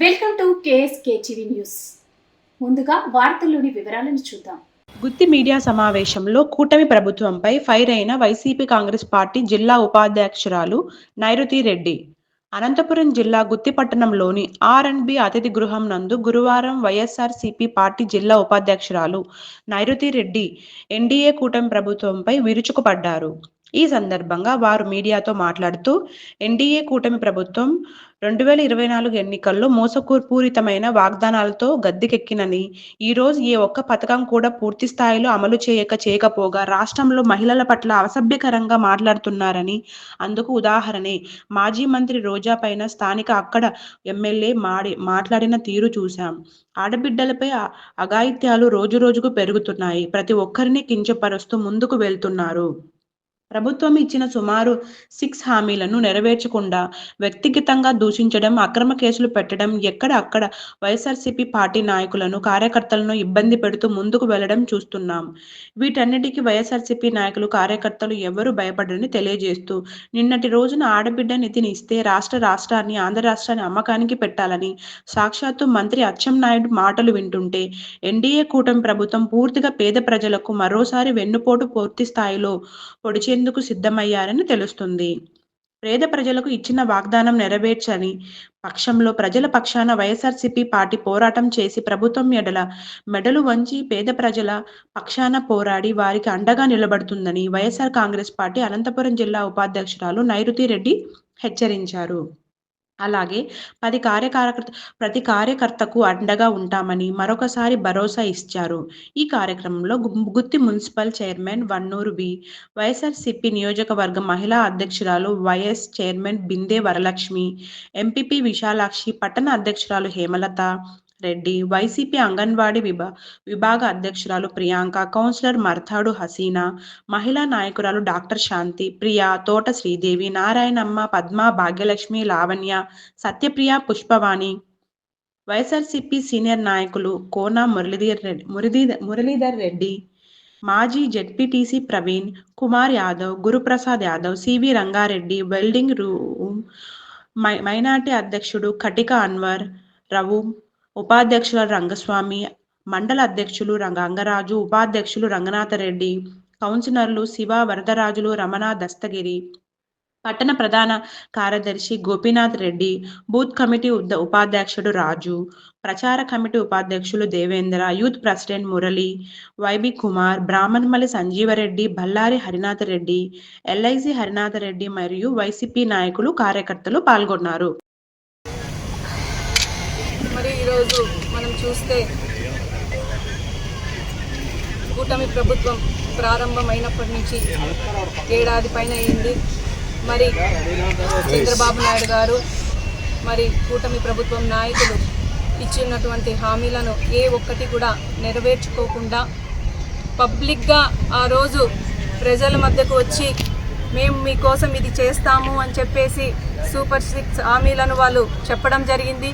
Welcome to KSK TV news. ముందుగా వార్తల్లోని వివరాలను చూద్దాం. గుత్తి మీడియా సమావేశంలో కూటమి ప్రభుత్వంపై ఫైర్ అయిన వైసీపీ కాంగ్రెస్ పార్టీ జిల్లా ఉపాధ్యక్షురాలు నైరుతి రెడ్డి. అనంతపురం జిల్లా గుత్తి పట్టణంలోని ఆర్ అండ్ బి అతిథి గృహం నందు గురువారం వైఎస్ఆర్ సిపి పార్టీ జిల్లా ఉపాధ్యక్షురాలు నైరుతి రెడ్డి ఎన్డీఏ కూటమి ప్రభుత్వంపై విరుచుకుపడ్డారు. ఈ సందర్భంగా వారు మీడియాతో మాట్లాడుతూ ఎన్డీఏ కూటమి ప్రభుత్వం రెండు వేల ఇరవై నాలుగు ఎన్నికల్లో మోసపూరితమైన వాగ్దానాలతో గద్దెకెక్కినని ఈరోజు ఏ ఒక్క పథకం కూడా పూర్తి స్థాయిలో అమలు చేయక చేయకపోగా రాష్ట్రంలో మహిళల పట్ల అసభ్యకరంగా మాట్లాడుతున్నారని అందుకు ఉదాహరణే మాజీ మంత్రి రోజా పైన స్థానిక అక్కడ ఎమ్మెల్యే మాడి మాట్లాడిన తీరు చూశాం. ఆడబిడ్డలపై అఘాయిత్యాలు రోజు రోజుకు పెరుగుతున్నాయి. ప్రతి ఒక్కరిని కించపరుస్తూ ముందుకు వెళ్తున్నారు. ప్రభుత్వం ఇచ్చిన సుమారు సిక్స్ హామీలను నెరవేర్చకుండా వ్యక్తిగతంగా దూషించడం అక్రమ కేసులు పెట్టడం ఎక్కడ అక్కడ వైఎస్ఆర్సీపీ పార్టీ నాయకులను కార్యకర్తలను ఇబ్బంది పెడుతూ ముందుకు వెళ్ళడం చూస్తున్నాం. వీటన్నిటికీ వైఎస్ఆర్సీపీ నాయకులు కార్యకర్తలు ఎవరు భయపడరని తెలియజేస్తూ నిన్నటి రోజున ఆడబిడ్డ నిధిని ఇస్తే రాష్ట్ర రాష్ట్రాన్ని ఆంధ్ర రాష్ట్రాన్ని అమ్మకానికి పెట్టాలని సాక్షాత్తు మంత్రి అచ్చెన్నాయుడు మాటలు వింటుంటే ఎన్డీఏ కూటమి ప్రభుత్వం పూర్తిగా పేద ప్రజలకు మరోసారి వెన్నుపోటు పూర్తి స్థాయిలో పొడిచేందుకు సిద్ధమయ్యారని తెలుస్తుంది. పేద ప్రజలకు ఇచ్చిన వాగ్దానం నెరవేర్చని పక్షంలో ప్రజల పక్షాన వైఎస్ఆర్సీపీ పార్టీ పోరాటం చేసి ప్రభుత్వం ఎడల మెడలు వంచి పేద ప్రజల పక్షాన పోరాడి వారికి అండగా నిలబడుతుందని వైఎస్ఆర్ కాంగ్రెస్ పార్టీ అనంతపురం జిల్లా ఉపాధ్యక్షురాలు నైరుతి రెడ్డి హెచ్చరించారు. అలాగే పది కార్యకర్త ప్రతి కార్యకర్తకు అండగా ఉంటామని మరొకసారి భరోసా ఇచ్చారు. ఈ కార్యక్రమంలో గు- Gooty municipal chairman Vannuru B YSRCP నియోజకవర్గ మహిళా అధ్యక్షురాలు vice chairman Binde Varalakshmi MPP Visalakshi పట్టణ అధ్యక్షురాలు హేమలత రెడ్డి వైసీపీ అంగన్వాడీ విభా విభాగ అధ్యక్షురాలు ప్రియాంక కౌన్సిలర్ మర్తాడు హసీనా మహిళా నాయకురాలు డాక్టర్ శాంతి ప్రియా తోట శ్రీదేవి నారాయణమ్మ పద్మ భాగ్యలక్ష్మి లావణ్య సత్యప్రియ పుష్పవాణి వైఎస్ఆర్సిపి సీనియర్ నాయకులు కోన మురళీధర్ రెడ్డి మురళీధర్ మురళీధర్ రెడ్డి మాజీ ZPTC Praveen Kumar Yadav Guruprasad Yadav CV Rangareddy welding room my minority అధ్యక్షుడు కటిక అన్వర్ రవు ఉపాధ్యక్షుల రంగస్వామి మండల అధ్యక్షులు రంగరాజు ఉపాధ్యక్షులు రంగనాథరెడ్డి కౌన్సిలర్లు శివ వరదరాజులు రమణ దస్తగిరి పట్టణ ప్రధాన కార్యదర్శి గోపీనాథ్ రెడ్డి బూత్ కమిటీ ఉపాధ్యక్షుడు రాజు ప్రచార కమిటీ ఉపాధ్యక్షులు Devendra youth president Murali YB Kumar Brahmanamalli Sanjeevareddy Ballari Harinatha Reddy LIC Harinatha Reddy మరియు వైసీపీ నాయకులు కార్యకర్తలు పాల్గొన్నారు. ఈరోజు మనం చూస్తే కూటమి ప్రభుత్వం ప్రారంభమైనప్పటి నుంచి ఏడాది పైన అయింది. మరి చంద్రబాబు నాయుడు గారు మరి కూటమి ప్రభుత్వం నాయకులు ఇచ్చినటువంటి హామీలను ఏ ఒక్కటి కూడా నెరవేర్చుకోకుండా పబ్లిక్గా ఆ రోజు ప్రజల మధ్యకు వచ్చి మేము మీకోసం ఇది చేస్తాము అని చెప్పేసి సూపర్ సిక్స్ హామీలను వాళ్ళు చెప్పడం జరిగింది.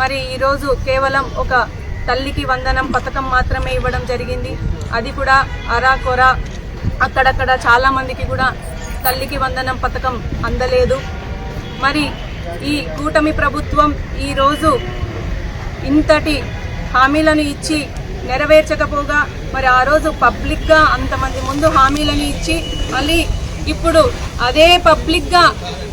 మరి ఈరోజు కేవలం ఒక తల్లికి వందనం పథకం మాత్రమే ఇవ్వడం జరిగింది. అది కూడా అరాకొర అక్కడక్కడ చాలామందికి కూడా తల్లికి వందనం పథకం అందలేదు. మరి ఈ కూటమి ప్రభుత్వం ఈరోజు ఇంతటి హామీలను ఇచ్చి నెరవేర్చకపోగా మరి ఆ రోజు పబ్లిక్గా అంతమంది ముందు హామీలను ఇచ్చి మళ్ళీ ఇప్పుడు అదే పబ్లిక్గా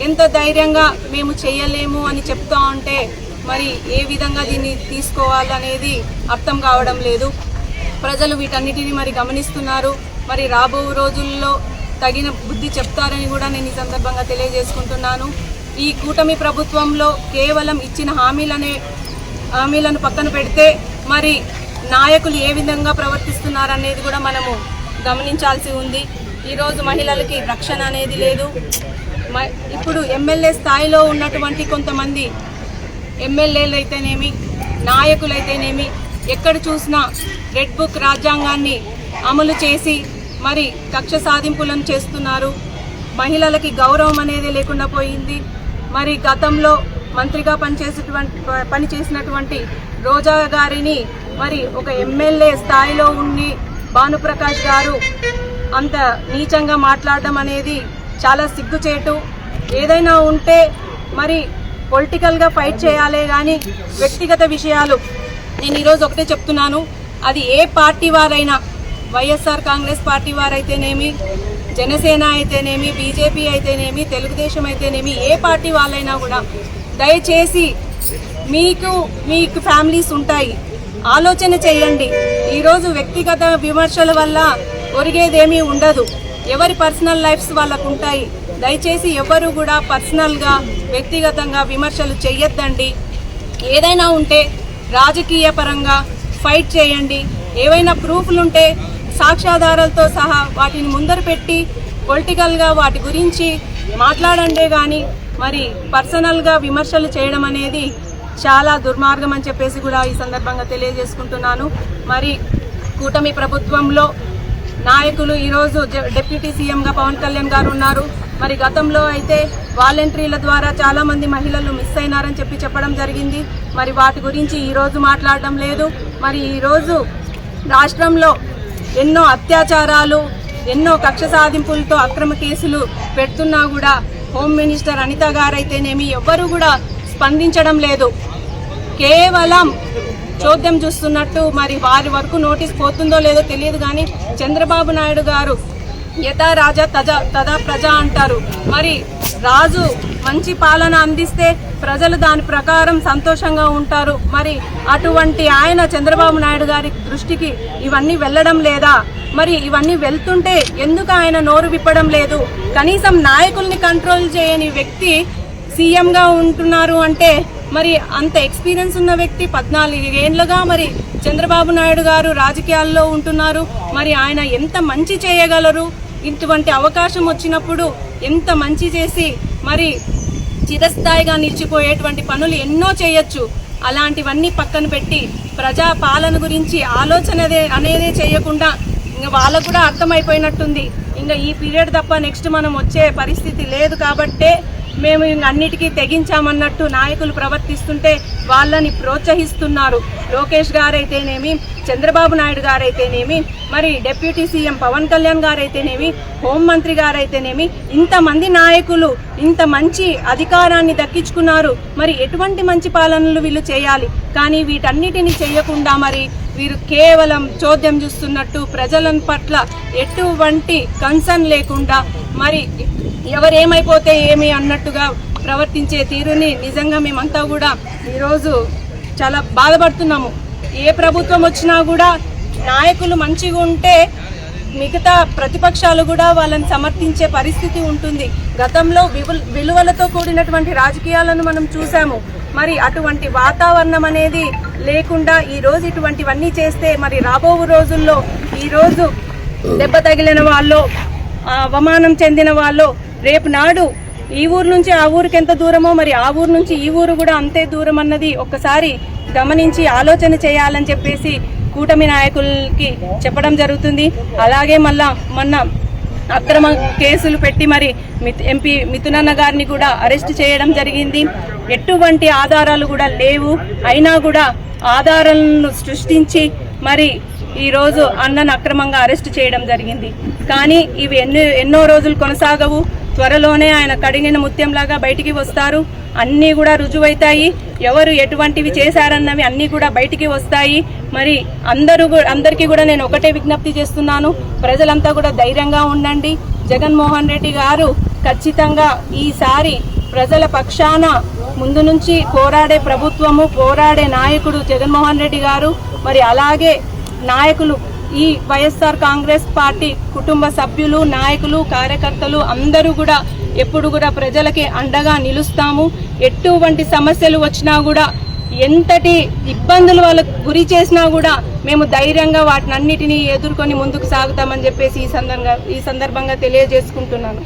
ఎంత ధైర్యంగా మేము చేయలేము అని చెప్తా ఉంటే మరి ఏ విధంగా దీన్ని తీసుకోవాలనేది అర్థం కావడం లేదు. ప్రజలు వీటన్నిటిని మరి గమనిస్తున్నారు. మరి రాబో రోజుల్లో తగిన బుద్ధి చెప్తారని కూడా నేను ఈ సందర్భంగా తెలియజేసుకుంటున్నాను. ఈ కూటమి ప్రభుత్వంలో కేవలం ఇచ్చిన హామీలనే హామీలను పక్కన పెడితే మరి నాయకులు ఏ విధంగా ప్రవర్తిస్తున్నారనేది కూడా మనము గమనించాల్సి ఉంది. ఈరోజు మహిళలకి రక్షణ అనేది లేదు. మ- ఇప్పుడు ఎమ్మెల్యే స్థాయిలో ఉన్నటువంటి కొంతమంది ఎమ్మెల్యేలు అయితేనేమి నాయకులైతేనేమి ఎక్కడ చూసినా రెడ్ బుక్ రాజ్యాంగాన్ని అమలు చేసి మరి కక్ష సాధింపులను చేస్తున్నారు. మహిళలకి గౌరవం అనేది లేకుండా పోయింది. మరి గతంలో మంత్రిగా పనిచేసేటువంటి పనిచేసినటువంటి రోజా గారిని మరి ఒక ఎమ్మెల్యే స్థాయిలో ఉండి భానుప్రకాష్ గారు అంత నీచంగా మాట్లాడడం అనేది చాలా సిగ్గుచేటు. ఏదైనా ఉంటే మరి పొలిటికల్గా ఫైట్ చేయాలే కానీ వ్యక్తిగత విషయాలు. నేను ఈరోజు ఒకటే చెప్తున్నాను. అది ఏ పార్టీ వారైనా వైఎస్ఆర్ కాంగ్రెస్ పార్టీ వారైతేనేమి జనసేన అయితేనేమి బీజేపీ అయితేనేమి తెలుగుదేశం అయితేనేమి ఏ పార్టీ వాళ్ళైనా కూడా దయచేసి మీకు మీకు ఫ్యామిలీస్ ఉంటాయి. ఆలోచన చేయండి. ఈరోజు వ్యక్తిగత విమర్శల వల్ల ఒరిగేదేమీ ఉండదు. ఎవరి పర్సనల్ లైఫ్స్ వాళ్ళకు ఉంటాయి దయచేసి ఎవరు కూడా పర్సనల్గా వ్యక్తిగతంగా విమర్శలు చెయ్యొద్దండి. ఏదైనా ఉంటే రాజకీయ పరంగా ఫైట్ చేయండి. ఏవైనా ప్రూఫ్లు ఉంటే సాక్ష్యాధారాలతో సహా వాటిని ముందర పెట్టి పొలిటికల్గా వాటి గురించి మాట్లాడండే కానీ మరి పర్సనల్గా విమర్శలు చేయడం అనేది చాలా దుర్మార్గం అని చెప్పేసి కూడా ఈ సందర్భంగా తెలియజేసుకుంటున్నాను. మరి కూటమి ప్రభుత్వంలో నాయకులు ఈరోజు డెప్యూటీ డిప్యూటీ సీఎంగా పవన్ కళ్యాణ్ గారు ఉన్నారు. మరి గతంలో అయితే వాలంటీర్ల ద్వారా చాలా మంది మహిళలు మిస్ అయినారని చెప్పి చెప్పడం జరిగింది. మరి వాటి గురించి ఈరోజు మాట్లాడడం లేదు. మరి ఈరోజు రాష్ట్రంలో ఎన్నో అత్యాచారాలు ఎన్నో కక్ష సాధింపులతో అక్రమ కేసులు పెడుతున్నా కూడా హోమ్ మినిస్టర్ అనిత గారైతేనేమి ఎవ్వరూ కూడా స్పందించడం లేదు. కేవలం చోద్యం చూస్తున్నట్టు మరి వారి వరకు నోటీస్ పోతుందో లేదో తెలియదు కానీ చంద్రబాబు నాయుడు గారు యథా రాజా తజా తదా ప్రజ అంటారు. మరి రాజు మంచి పాలన అందిస్తే ప్రజలు దాని ప్రకారం సంతోషంగా ఉంటారు. మరి అటువంటి ఆయన చంద్రబాబు నాయుడు గారి దృష్టికి ఇవన్నీ వెళ్ళడం లేదా? మరి ఇవన్నీ వెళ్తుంటే ఎందుకు ఆయన నోరు విప్పడం లేదు? కనీసం నాయకుల్ని కంట్రోల్ చేయని వ్యక్తి సీఎంగా ఉంటున్నారు అంటే మరి అంత ఎక్స్పీరియన్స్ ఉన్న వ్యక్తి పద్నాలుగు ఏళ్ళుగా మరి చంద్రబాబు నాయుడు గారు రాజకీయాల్లో ఉంటున్నారు. మరి ఆయన ఎంత మంచి చేయగలరు? ఇటువంటి అవకాశం వచ్చినప్పుడు ఎంత మంచి చేసి మరి చిరస్థాయిగా నిలిచిపోయేటువంటి పనులు ఎన్నో చేయొచ్చు. అలాంటివన్నీ పక్కన పెట్టి ప్రజా పాలన గురించి ఆలోచన అనేది చేయకుండా ఇంకా వాళ్ళకు కూడా అర్థమైపోయినట్టుంది. ఇంకా ఈ పీరియడ్ తప్ప నెక్స్ట్ మనం వచ్చే పరిస్థితి లేదు కాబట్టే మేము అన్నిటికీ తెగించామన్నట్టు నాయకులు ప్రవర్తిస్తుంటే వాళ్ళని ప్రోత్సహిస్తున్నారు. లోకేష్ గారైతేనేమి చంద్రబాబు నాయుడు గారైతేనేమి మరి డిప్యూటీ సీఎం పవన్ కళ్యాణ్ గారైతేనేమి హోంమంత్రి గారైతేనేమి ఇంతమంది నాయకులు ఇంత మంచి అధికారాన్ని దక్కించుకున్నారు. మరి ఎటువంటి మంచి పాలనలు వీళ్ళు చేయాలి? కానీ వీటన్నిటిని చేయకుండా మరి వీరు కేవలం చోద్యం చూస్తున్నట్టు ప్రజల పట్ల ఎటువంటి కన్సర్న్ లేకుండా మరి ఎవరేమైపోతే ఏమి అన్నట్టుగా ప్రవర్తించే తీరుని నిజంగా మేమంతా కూడా ఈరోజు చాలా బాధపడుతున్నాము. ఏ ప్రభుత్వం వచ్చినా కూడా నాయకులు మంచిగా ఉంటే మిగతా ప్రతిపక్షాలు కూడా వాళ్ళని సమర్థించే పరిస్థితి ఉంటుంది. గతంలో విలువలతో కూడినటువంటి రాజకీయాలను మనం చూసాము. మరి అటువంటి వాతావరణం అనేది లేకుండా ఈరోజు ఇటువంటివన్నీ చేస్తే మరి రాబో రోజుల్లో ఈరోజు దెబ్బ తగిలిన వాళ్ళు అవమానం చెందిన వాళ్ళు రేపు నాడు ఈ ఊరు నుంచి ఆ ఊరికి ఎంత దూరమో మరి ఆ ఊరు నుంచి ఈ ఊరు కూడా అంతే దూరం అన్నది ఒక్కసారి గమనించి ఆలోచన చేయాలని చెప్పేసి కూటమి నాయకులకి చెప్పడం జరుగుతుంది. అలాగే మళ్ళా మొన్న అక్రమ కేసులు పెట్టి మరి మిత్ ఎంపీ మిథునన్న గారిని కూడా అరెస్ట్ చేయడం జరిగింది. ఎటువంటి ఆధారాలు కూడా లేవు. అయినా కూడా ఆధారాలను సృష్టించి మరి ఈరోజు అన్నను అక్రమంగా అరెస్ట్ చేయడం జరిగింది. కానీ ఇవి ఎన్నో ఎన్నో రోజులు కొనసాగవు. త్వరలోనే ఆయన కడిగిన ముత్యంలాగా బయటికి వస్తారు. అన్నీ కూడా రుజువైతాయి. ఎవరు ఎటువంటివి చేశారన్నవి అన్నీ కూడా బయటికి వస్తాయి. మరి అందరూ అందరికీ కూడా నేను ఒకటే విజ్ఞప్తి చేస్తున్నాను. ప్రజలంతా కూడా ధైర్యంగా ఉండండి. జగన్మోహన్ రెడ్డి గారు ఖచ్చితంగా ఈసారి ప్రజల పక్షాన ముందు నుంచి పోరాడే ప్రభుత్వము పోరాడే నాయకుడు జగన్మోహన్ రెడ్డి గారు. మరి అలాగే నాయకులు ఈ వైఎస్ఆర్ కాంగ్రెస్ పార్టీ కుటుంబ సభ్యులు నాయకులు కార్యకర్తలు అందరూ కూడా ఎప్పుడు కూడా ప్రజలకి అండగా నిలుస్తాము. ఎటువంటి సమస్యలు వచ్చినా కూడా ఎంతటి ఇబ్బందులు వాళ్ళకు గురి చేసినా కూడా మేము ధైర్యంగా వాటిని అన్నిటినీ ఎదుర్కొని ముందుకు సాగుతామని చెప్పేసి ఈ సందర్భంగా ఈ సందర్భంగా తెలియజేసుకుంటున్నాను.